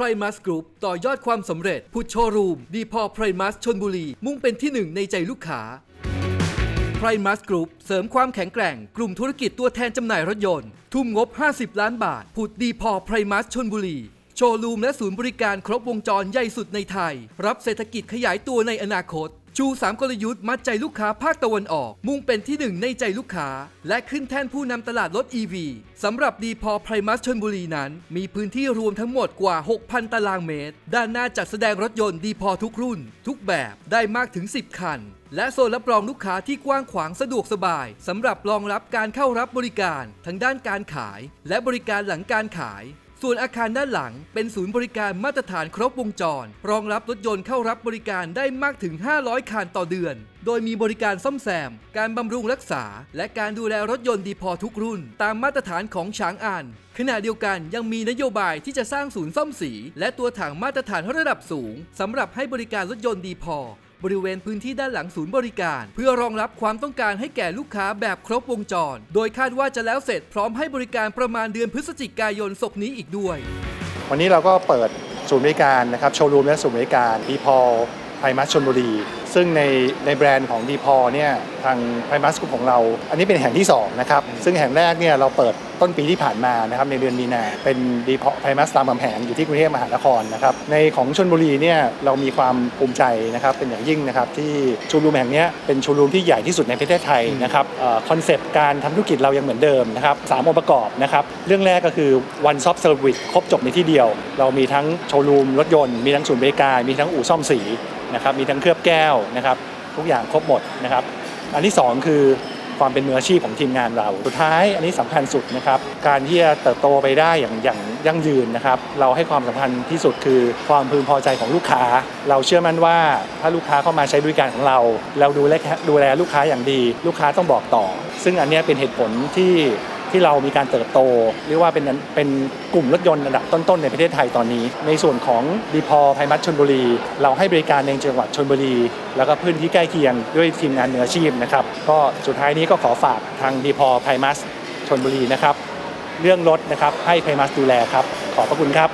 ไพรมัสกรุ๊ปต่อยอดความสำเร็จพุทโชรูม ดีพอไพรมัสชนบุรี มุ่งเป็นที่หนึ่งในใจลูกค้าไพรมัสกรุ๊ปเสริมความแข็งแกร่ง กลุ่มธุรกิจตัวแทนจำหน่ายรถยนต์ ทุ่มงบ 50 ล้านบาท ผุดดีพอไพรมัสชนบุรี โชว์รูมและศูนย์บริการครบวงจรใหญ่สุดในไทย รับเศรษฐกิจขยายตัวในอนาคต ชู 3 กลยุทธ์มัดใจลูกค้าภาคตะวันออก มุ่งเป็นที่หนึ่งในใจลูกค้า และขึ้นแท่นผู้นำตลาดรถ EV สำหรับดีพอไพรมัสชนบุรีนั้น มีพื้นที่รวมทั้งหมดกว่า 6,000 ตารางเมตร ด้านหน้าจัดแสดงรถยนต์ดีพอทุกรุ่น ทุกแบบได้มากถึง 10 คัน และโซนรับรองลูกค้าที่กว้างขวางสะดวกสบายสำหรับรองรับการเข้ารับบริการ ทั้งด้านการขาย และบริการหลังการขาย ส่วนอาคารด้านหลังเป็นศูนย์บริการมาตรฐานครบวงจร รองรับรถยนต์เข้ารับบริการได้มากถึง 500 คันต่อเดือน โดยมีบริการซ่อมแซม การบำรุงรักษา และการดูแลรถยนต์ดีพอทุกรุ่น ตามมาตรฐานของช้างอ่าน ขณะเดียวกันยังมีนโยบายที่จะสร้างศูนย์ซ่อมสี และตัวถังมาตรฐานระดับสูงสำหรับให้บริการรถยนต์ดีพอ บริเวณพื้นที่ด้านหลังศูนย์บริการ เพื่อรองรับความต้องการให้แก่ลูกค้าแบบครบวงจร โดยคาดว่าจะแล้วเสร็จพร้อมให้บริการประมาณเดือนพฤศจิกายนศกนี้อีกด้วย วันนี้เราก็เปิดศูนย์บริการนะครับโชว์รูมและศูนย์บริการพีพอลไพมัสชนบุรี ซึ่งในในแบรนด์ของดีพอเนี่ยทางไพมัสกลุ่มของเรา อันนี้เป็นแห่งที่2นะครับซึ่งแห่งแรกเนี่ยเราเปิดต้นปีที่ผ่านมานะครับในเดือนมีนาเป็นดีพอไพมัสตามคำแหงอยู่ที่กรุงเทพมหานครนะครับในของชนบุรีเนี่ยเรามีความภูมิใจนะครับเป็นอย่างยิ่งนะครับที่โชว์รูมแห่งเนี้ยเป็นโชว์รูมที่ใหญ่ที่สุดในประเทศไทยนะครับคอนเซปต์การทำธุรกิจเรายังเหมือนเดิมนะครับสามองค์ประกอบนะครับเรื่องแรกก็คือ one stop service ครบจบในที่เดียว เรามีทั้งโชว์รูมรถยนต์มีทั้งศูนย์บริการมีทั้งอู่ซ่อมสีนะครับมีทั้งเคลือบแก้วนะครับทุกอย่างครบหมดนะครับ อันที่สองคือความเป็นมืออาชีพของทีมงานเรา สุดท้ายอันนี้สำคัญสุดนะครับ การที่จะเติบโตไปได้อย่างอย่างยั่งยืนนะครับ เราให้ความสำคัญที่สุดคือความพึงพอใจของลูกค้า เราเชื่อมั่นว่าถ้าลูกค้าเข้ามาใช้บริการของเรา เราดูแลดูแลลูกค้าอย่างดี ลูกค้าต้องบอกต่อ ซึ่งอันนี้เป็นเหตุผลที่ ที่เรามีการเติบโต เรียกว่าเป็นเป็นกลุ่มรถยนต์ระดับต้นๆในประเทศไทยตอนนี้ ในส่วนของดีพอไพมัสชนบุรี เราให้บริการในจังหวัดชนบุรี แล้วก็พื้นที่ใกล้เคียงด้วยทีมงานมืออาชีพนะครับก็สุดท้ายนี้ก็ขอฝากทางดีพอไพมัสชนบุรีนะครับเรื่องรถนะครับให้ไพมัสดูแลครับขอบพระคุณครับ